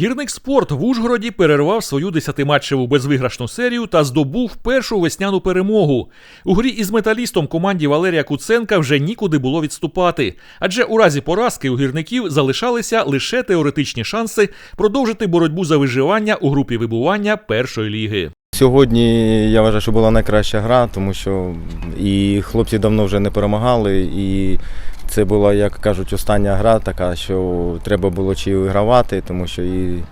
Гірник спорт в Ужгороді перервав свою десятиматчеву безвиграшну серію та здобув першу весняну перемогу. У грі із металістом команді Валерія Куценка вже нікуди було відступати, адже у разі поразки у гірників залишалися лише теоретичні шанси продовжити боротьбу за виживання у групі вибування першої ліги. Сьогодні я вважаю, що була найкраща гра, тому що і хлопці давно вже не перемагали, і це була, як кажуть, остання гра така, що треба було чи вигравати, тому що і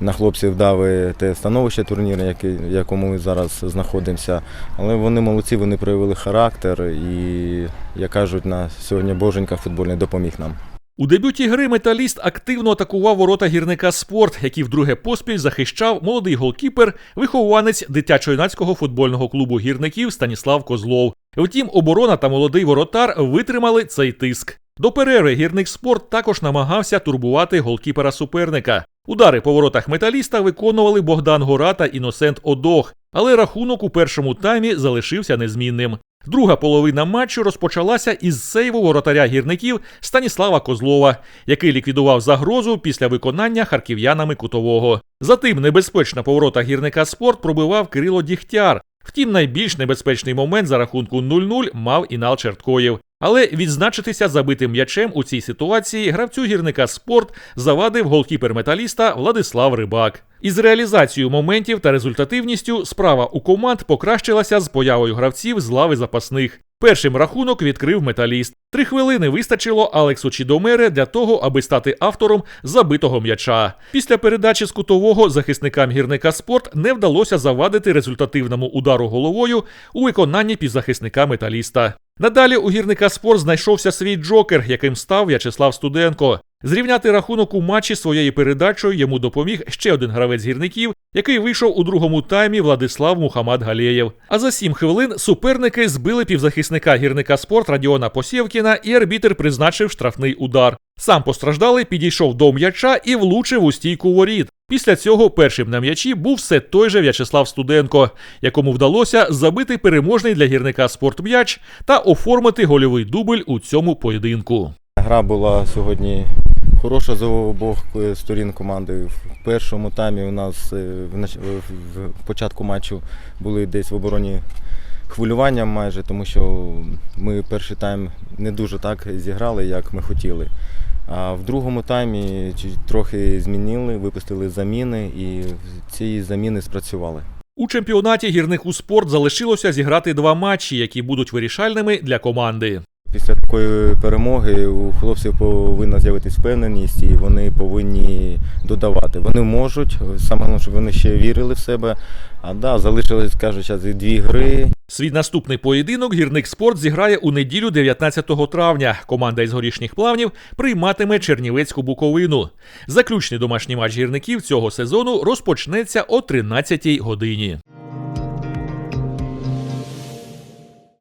на хлопців дали те становище турніру, в якому ми зараз знаходимося. Але вони молодці, вони проявили характер і, як кажуть, на сьогодні Боженька футбольний допоміг нам. У дебюті гри металіст активно атакував ворота гірника спорт, який вдруге поспіль захищав молодий голкіпер, вихованець дитячо-юнацького футбольного клубу гірників Станіслав Козлов. Втім, оборона та молодий воротар витримали цей тиск. До перерви гірник спорт також намагався турбувати голкіпера суперника. Удари по воротах металіста виконували Богдан Гора та Іносент Одох, але рахунок у першому таймі залишився незмінним. Друга половина матчу розпочалася із сейву воротаря гірників Станіслава Козлова, який ліквідував загрозу після виконання харків'янами кутового. Затим небезпечна поворота гірника спорт пробивав Кирило Дігтяр. Втім, найбільш небезпечний момент за рахунку 0-0 мав Інал Черткоєв. Але відзначитися забитим м'ячем у цій ситуації гравцю гірника спорт завадив голкіпер металіста Владислав Рибак. Із реалізацією моментів та результативністю справа у команд покращилася з появою гравців з лави запасних. Першим рахунок відкрив металіст. Три хвилини вистачило Алексу Чідомере для того, аби стати автором забитого м'яча. Після передачі з кутового захисникам гірника спорт не вдалося завадити результативному удару головою у виконанні півзахисника металіста. Надалі у гірника спорт знайшовся свій джокер, яким став В'ячеслав Студенко. Зрівняти рахунок у матчі своєю передачею йому допоміг ще один гравець гірників, який вийшов у другому таймі Владислав Мухамад Галєєв. А за сім хвилин суперники збили півзахисника гірника спорт Радіона Посєвкіна, і арбітер призначив штрафний удар. Сам постраждалий підійшов до м'яча і влучив у стійку воріт. Після цього першим на м'ячі був все той же В'ячеслав Студенко, якому вдалося забити переможний для гірника спортм'яч та оформити гольовий дубль у цьому поєдинку. Гра була сьогодні хороша з обох е, сторін команди. В першому таймі у нас е, в початку матчу були десь в обороні хвилювання майже, тому що ми перший тайм не дуже так зіграли, як ми хотіли. А в другому таймі трохи змінили, випустили заміни і ці заміни спрацювали. У чемпіонаті гірних у спорт залишилося зіграти два матчі, які будуть вирішальними для команди. Після такої перемоги у хлопців повинна з'явитись впевненість і вони повинні додавати. Вони можуть, саме головне, щоб вони ще вірили в себе. А да, залишилось, кажуть, дві гри. Свій наступний поєдинок гірник спорт зіграє у неділю 19 травня. Команда із горішніх плавнів прийматиме Чернівецьку Буковину. Заключний домашній матч гірників цього сезону розпочнеться о 13 годині.